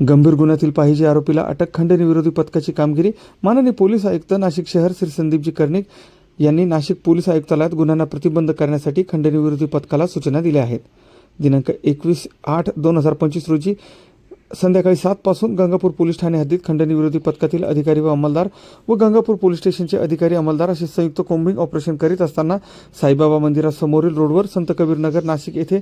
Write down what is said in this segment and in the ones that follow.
गंभीर गुन्ह्यातील पाहिजे आरोपीला अटक खंडणी विरोधी पथकाची कामगिरी माननीय पोलीस आयुक्त नाशिक शहर श्री संदीपजी कर्णिक यांनी नाशिक पोलीस आयुक्तालयात गुन्ह्यांना प्रतिबंध करण्यासाठी खंडणी विरोधी पथकाला सूचना दिल्या आहेत. दिनांक एकवीस आठ दोन हजार पंचवीस रोजी संध्याकाळी सातपासून गंगापूर पोलीस ठाणे हद्दीत खंडणी विरोधी पथकातील अधिकारी व अंमलदार व गंगापूर पोलीस स्टेशनचे अधिकारी अंमलदार असे संयुक्त कोंबिंग ऑपरेशन करीत असताना साईबाबा मंदिरासमोरील रोडवर संत कबीरनगर नाशिक येथे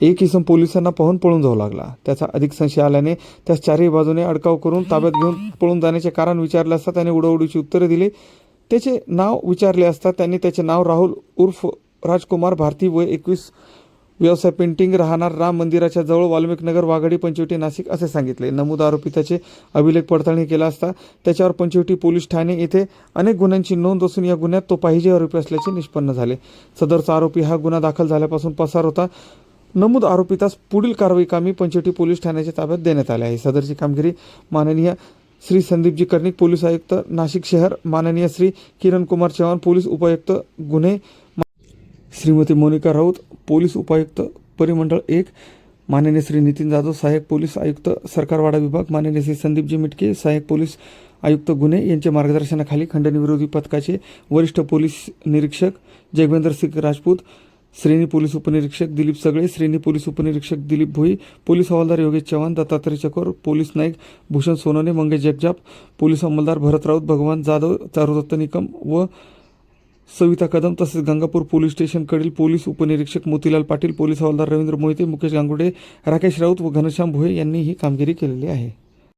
एक इसम पोलिसांना पाहून पळून जाऊ लागला. त्याचा अधिक संशय आल्याने त्यास चारही बाजूने अडकाव करून ताब्यात घेऊन पळून जाण्याचे कारण विचारले असता त्याने उडवडीची उत्तरे दिली. त्याचे नाव विचारले असता त्यांनी त्याचे नाव राहुल उर्फ राजकुमार भारती वय एकवीस व्यवसाय पेंटिंग राहणार राम मंदिराच्या जवळ वाल्मिक नगर वाघाडी पंचवटी नाशिक असे सांगितले. नमूद आरोपी त्याचे अभिलेख पडताळणी केला असता त्याच्यावर पंचवटी पोलीस ठाणे येथे अनेक गुन्ह्यांची नोंद असून या गुन्ह्यात तो पाहिजे आरोपी असल्याचे निष्पन्न झाले. सदरचा आरोपी हा गुन्हा दाखल झाल्यापासून पसार होता. नमूद आरोपितास पुढील कारवाई कामी पंचवटी पोलीस ठाण्याच्या ताब्यात देण्यात आले आहे. सदरची कामगिरी माननीय श्री संदीपजी कर्णिक पोलीस आयुक्त नाशिक शहर माननीय श्री किरण कुमार चव्हाण पोलीस उपायुक्त गुन्हे श्रीमती मोनिका राऊत पोलीस उपायुक्त परिमंडळ एक माननीय श्री नितीन जाधव सहाय्यक पोलीस आयुक्त सरकारवाडा विभाग माननीय श्री संदीपजी मिटके सहाय्यक पोलीस आयुक्त गुन्हे यांच्या मार्गदर्शनाखाली खंडणी विरोधी पथकाचे वरिष्ठ पोलीस निरीक्षक जगवेंद्र सिंग राजपूत श्रेणी पोलीस उपनिरीक्षक दिलीप सगळे श्रेणी पोलीस उपनिरीक्षक दिलीप भोई पोलीस हवालदार योगेश चव्हाण दत्तात्रय चकोर पोलीस नाईक भूषण सोनवणे मंगेश जगजाप पोलीस अंमलदार भरत राऊत भगवान जाधव चारुदत्त निकम व सविता कदम तसेच गंगापूर पोलीस स्टेशनकडील पोलीस उपनिरीक्षक मोतीलाल पाटील पोलीस हवालदार रवींद्र मोहिते मुकेश गांगुडे राकेश राऊत व घनश्याम भोये यांनी ही कामगिरी केलेली आहे.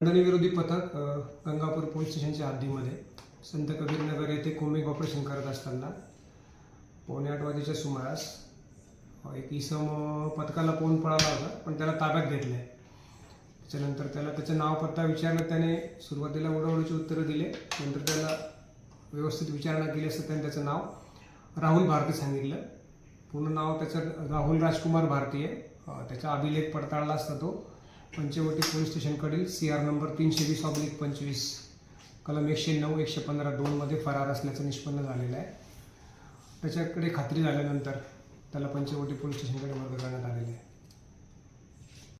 विरोधी पथक गंगापूर पोलीस स्टेशनच्या हद्दीमध्ये संत कबीरनगर येथे कोमिक ऑपरेशन करत असताना पावणे आठ वाजेच्या सुमारास एक इसम पथकाला फोन पळाला होता पण त्याला ताब्यात घेतलं आहे त्याच्यानंतर त्याला त्याचं नाव पत्ता विचारलं त्याने सुरुवातीला उडवडीची उत्तरं दिले नंतर त्याला व्यवस्थित विचारणा केली असता त्याने त्याचं नाव राहुल भारती सांगितलं. पूर्ण नाव त्याचं राहुल राजकुमार भारती आहे. त्याचा अभिलेख पडताळला असता तो. पंचवटी पोलीस स्टेशनकडील सी आर नंबर तीनशे वीस ऑब्लिक पंचवीस कलम एकशे नऊ एकशे पंधरा दोनमध्ये फरार असल्याचं निष्पन्न झालेलं आहे. त्याच्याकडे खात्री झाल्यानंतर त्याला पंचवटी पोलीस स्टेशनकडे वर्ग करण्यात आलेले आहे.